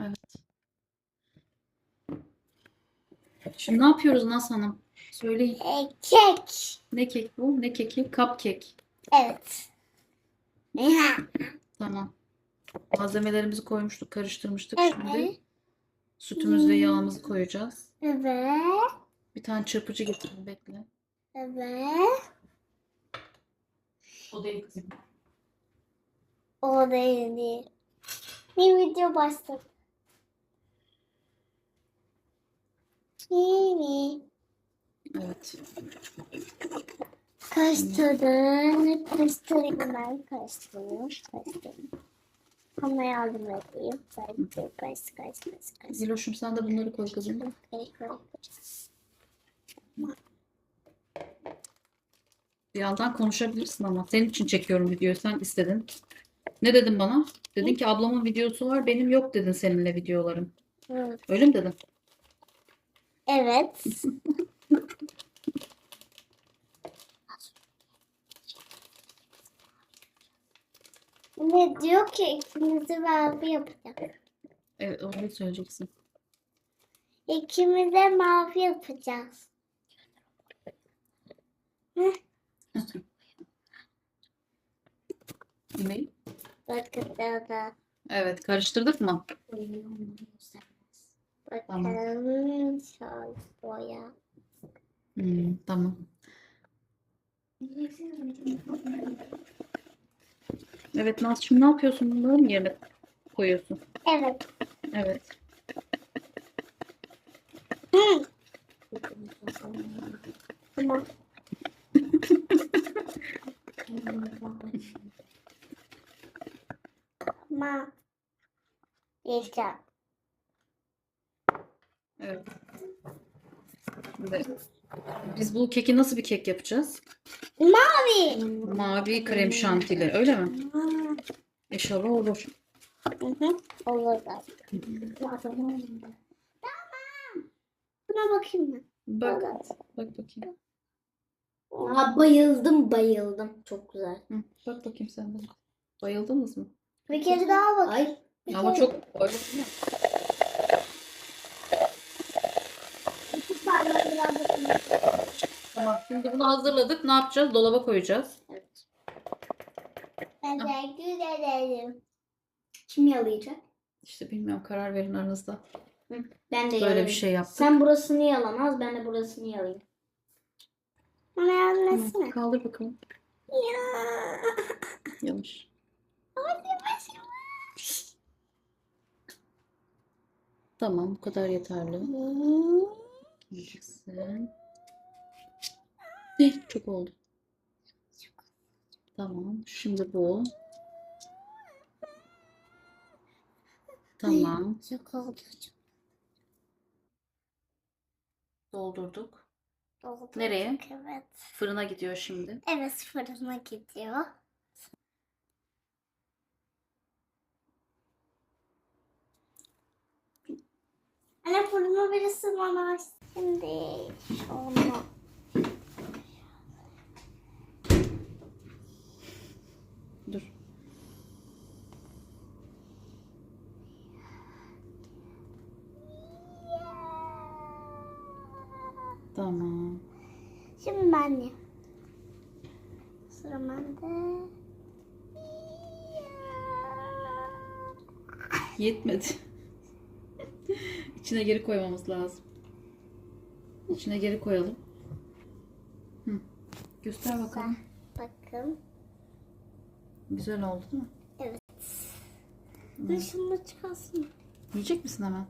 Evet. Şimdi ne yapıyoruz Naz Hanım? Söyleyin. E, kek. Ne kek bu? Ne keki? Cupcake. Evet. Tamam. Malzemelerimizi koymuştuk, karıştırmıştık. Evet. Şimdi sütümüz ve yağımızı koyacağız. Evet. Bir tane çırpıcı getirin bekle. Evet. O değil kızım. O değil değil. Bir video başladı. Yeni. Evet. Karıştırdım. Karıştırayım ben. Karıştırıyorum. Karıştırıyorum. Ama yardım edeyim. Karıştır, karıştır, karıştır, karıştır. Ziloş'um sen de bunları koy kızım. Karıştır. Bir yandan konuşabilirsin ama. Senin için çekiyorum videoyu. Sen istedin. Ne dedin bana? Dedin ki ablamın videosu var. Benim yok dedin seninle videolarım. Hı. Öyle mi dedin? Evet. Ne diyor ki ikimizi mavi yapacak. Evet onu söyleyeceksin. İkimiz de mavi yapacağız. Ne? Bakın da. Evet karıştırdık mı? Şöyle boya. Hmm, tamam. Evet Naz şimdi ne yapıyorsun? Bunları mı yerine koyuyorsun? Evet. Evet. Tamam. Tamam. Yiyeceğim. Evet. Şimdi biz bu keki nasıl bir kek yapacağız? Mavi. Mavi krem şantili öyle mi? İnşallah olur. Hı hı. Olur da. Tamam. Buna bakayım mı? Bak, bak bakayım. Aa, bayıldım bayıldım. Çok güzel. Hı, bak bakayım sen de. Bayıldınız mı? Bir kere daha bak. Ay. Ama çok öyle değil mi? Tamam. Şimdi bunu hazırladık. Ne yapacağız? Dolaba koyacağız. Evet. Teşekkür ederim. Kim yalayacak? İşte bilmiyorum karar verin aranızda. Ben de Böyle yalayayım. bir şey yaptık. Sen burasını yalamaz, ben de burasını yalayayım. Bana Tamam. Kaldır bakalım. Ya. Yanlış. Tamam bu kadar yeterli. Yiyeceksin. Eh, çok oldu. Tamam. Şimdi bu. Tamam. Çok oldu. Doldurduk. Oldu. Nereye? Evet. Fırına gidiyor şimdi. Evet fırına gidiyor. Anne fırına birisi bana şimdi. Onu. Dur. Tamam. Şimdi ben de. Sıra bende. Yetmedi. İçine geri koymamız lazım. İçine geri koyalım. Hı. Göster bakalım. Bakın. Güzel oldu değil mi? Evet. Ben şunu çıkarsın. Yiyecek misin hemen?